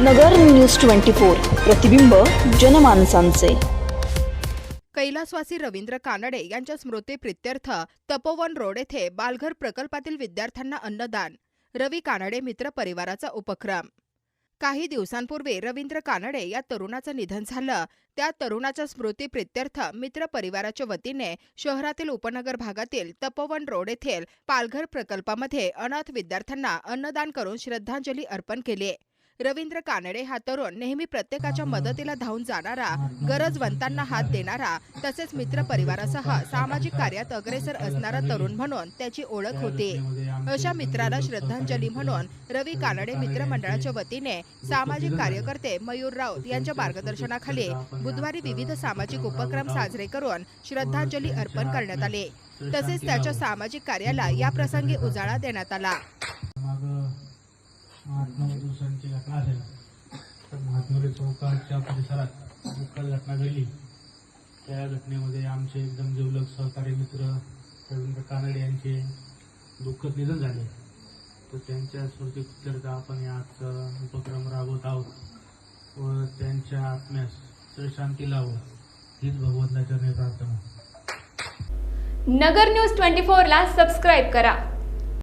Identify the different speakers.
Speaker 1: नगर news twenty four प्रतिबिंब जनमानसांचे.
Speaker 2: कैलासवासी रवींद्र कानडे यांच्या स्मृतीप्रित्यर्थ तपोवन रोड येथे बालघर प्रकल्पातील विद्यार्थ्यांना अन्नदान रवी कानडे मित्र परिवाराचा उपक्रम. काही दिवसांपूर्वी रवींद्र कानडे या तरुणाचं निधन झालं. त्या तरुणाच्या स्मृतीप्रित्यर्थ मित्र परिवाराच्या वतीने शहरातील उपनगर भागातील तपोवन रोड येथील पालघर प्रकल्पामध्ये अनाथ विद्यार्थ्यांना अन्नदान करून श्रद्धांजली अर्पण केली रवींद्र कानडे हा तरुण नेहमी प्रत्येकाच्या मदतीला धावून जाणारा गरजवंतांना हात देणारा तसेच मित्र परिवारासह सामाजिक कार्यात अग्रेसर असणारा तरुण म्हणून त्याची ओळख होती. अशा मित्राला श्रद्धांजली म्हणून रवी कानडे मित्रमंडळाच्या वतीने सामाजिक कार्यकर्ते मयूर राऊत यांच्या मार्गदर्शनाखाली बुधवारी विविध सामाजिक उपक्रम साजरे करून श्रद्धांजली अर्पण करण्यात आले. तसेच त्याच्या सामाजिक कार्याला या प्रसंगी उजाळा देण्यात आला.
Speaker 3: आठ नऊ दिवसांची घटना असेल तर महात्मरे चौकाच्या परिसरात दुःखद घटना घडली. त्या घटनेमध्ये आमचे एकदम जिवलग सहकारी मित्र रवींद्र कानडे यांचे दुःखद निधन झाले. तर त्यांच्या स्मृतीप्रित्यर्थ आपण या आजचा उपक्रम राबवत आहोत व त्यांच्या आत्म्यास शांती लावो. हीच भगवंताच्या प्रार्थना.
Speaker 4: नगर न्यूज ट्वेंटी फोरला सबस्क्राईब करा.